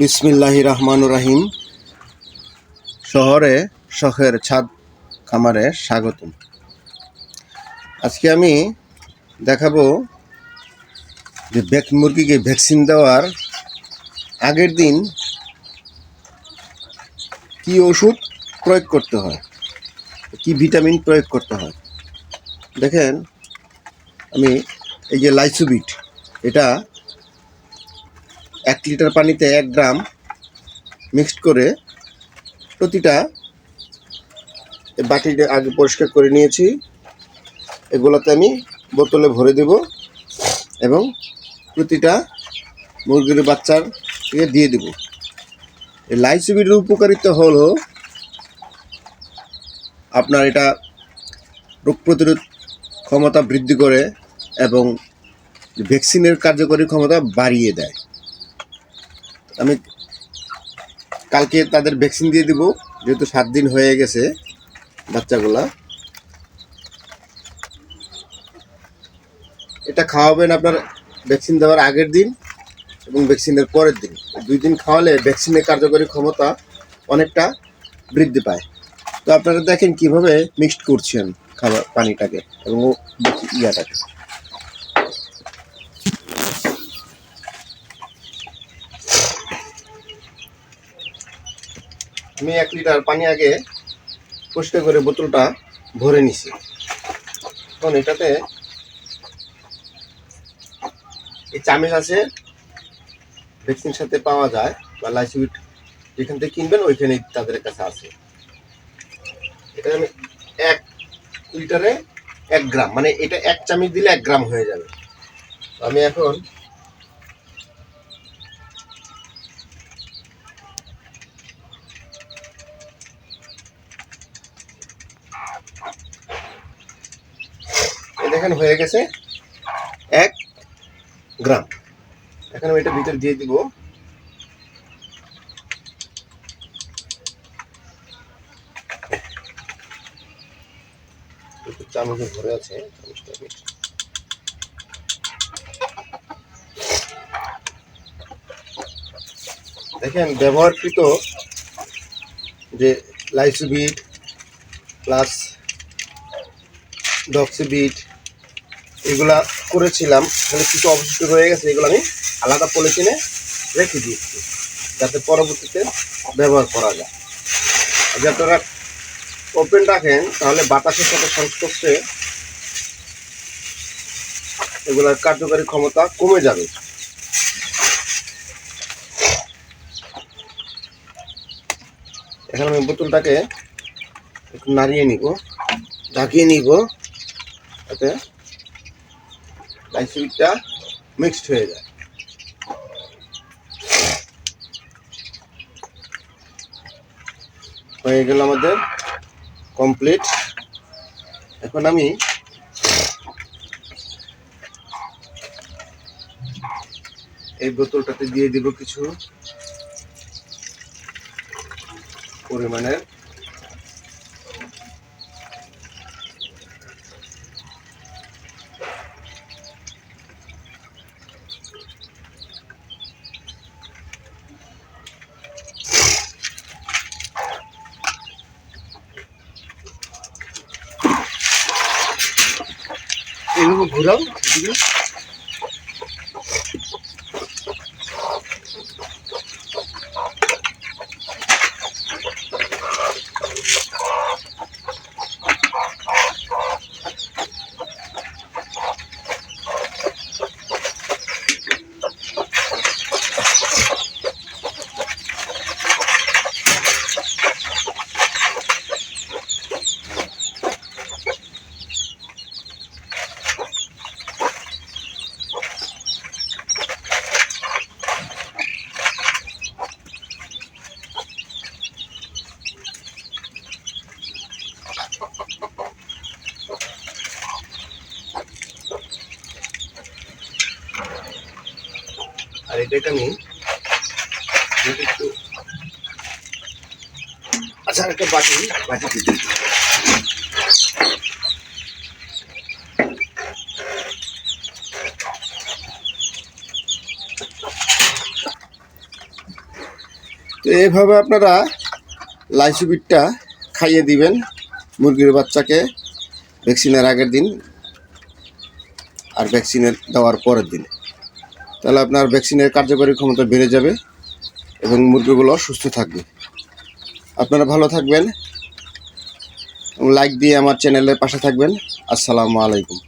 বিসমিল্লাহি রহমান রাহিম। শহরে শখের ছাদ খামারে স্বাগতম। আজকে আমি দেখাবো যে মুরগিকে ভ্যাকসিন দেওয়ার আগের দিন কি ওষুধ প্রয়োগ করতে হয়, কি ভিটামিন প্রয়োগ করতে হয়। দেখেন, আমি এই যে লাইসোবিট, এটা এক লিটার পানিতে এক গ্রাম মিক্সড করে প্রতিটা বাটিটা আগে পরিষ্কার করে নিয়েছি। এগুলোতে আমি বোতলে ভরে দেব এবং প্রতিটা মুরগির বাচ্চার থেকে দিয়ে দেব। এই লাইসিবিটের উপকারিতা হলো আপনার এটা রোগ প্রতিরোধ ক্ষমতা বৃদ্ধি করে এবং ভ্যাকসিনের কার্যকরী ক্ষমতা বাড়িয়ে দেয়। আমি কালকে তাদের ভ্যাকসিন দিয়ে দিব, যেহেতু সাত দিন হয়ে গেছে বাচ্চাগুলা। এটা খাওয়াবেন আপনার ভ্যাকসিন দেওয়ার আগের দিন এবং ভ্যাকসিনের পরের দিন। দুই দিন খাওয়ালে ভ্যাকসিনের কার্যকরী ক্ষমতা অনেকটা বৃদ্ধি পায়। তো আপনারা দেখেন কীভাবে মিক্সড করছেন খাবার পানিটাকে এবং ইয়াটাকে। আমি এক লিটার পানি আগে পরিষ্কার করে বোতলটা ভরে নিছি। এখন এটাতে এই চামিচ আছে ভ্যাকসিন সাথে পাওয়া যায়, বা লাইসুইট যেখান থেকে কিনবেন ওইখানে তাদের কাছে আছে। এটা আমি এক লিটারে এক গ্রাম মানে এটা এক চামচ দিলে এক গ্রাম হয়ে যাবে। আমি এখন দেখেন হয়ে গেছে এক গ্রাম। এখন আমি এটা ভিতরে দিয়ে দিব। চামচে ভরে আছে দেখেন, ব্যবহারকৃত যে লাইসোবিট প্লাস ডক্সিবিট এগুলা করেছিলাম তাহলে কিছু অবশিষ্ট রয়ে গেছে এগুলো আমি আলাদা পলিথিনে রেখে দিয়েছি, যাতে পরবর্তীতে ব্যবহার করা যায়। যদি আপনারা ওপেন রাখেন, তাহলে বাতাসের সাথে সংস্পর্শে এগুলোর কার্যকারী ক্ষমতা কমে যাবে। এখন আমি বোতলটাকে একটু নাড়িয়ে নিব, ঢাকিয়ে নিব, যাতে লাইসিটটা মিক্সড হয়ে যায়। হয়ে গেল আমাদের কমপ্লিট এখন আমি এই বোতলটাতে দিয়ে দিব কিছু পরিমাণের এইভাবে ঘুরাও আর এটাকে আমি একটু আচ্ছা একটা বাটি বাটি দিতে তো এইভাবে আপনারা লাইসুবিটটা খাইয়ে দিবেন মুরগির বাচ্চাকে ভ্যাকসিনের আগের দিন আর ভ্যাকসিনের দেওয়ার পরের দিন। তাহলে আপনার ভ্যাকসিনের কার্যকরী ক্ষমতা বেড়ে যাবে এবং মুরগিগুলো সুস্থ থাকবে। আপনারা ভালো থাকবেন লাইক দিয়ে আমার চ্যানেলের পাশে থাকবেন। আসসালামু আলাইকুম।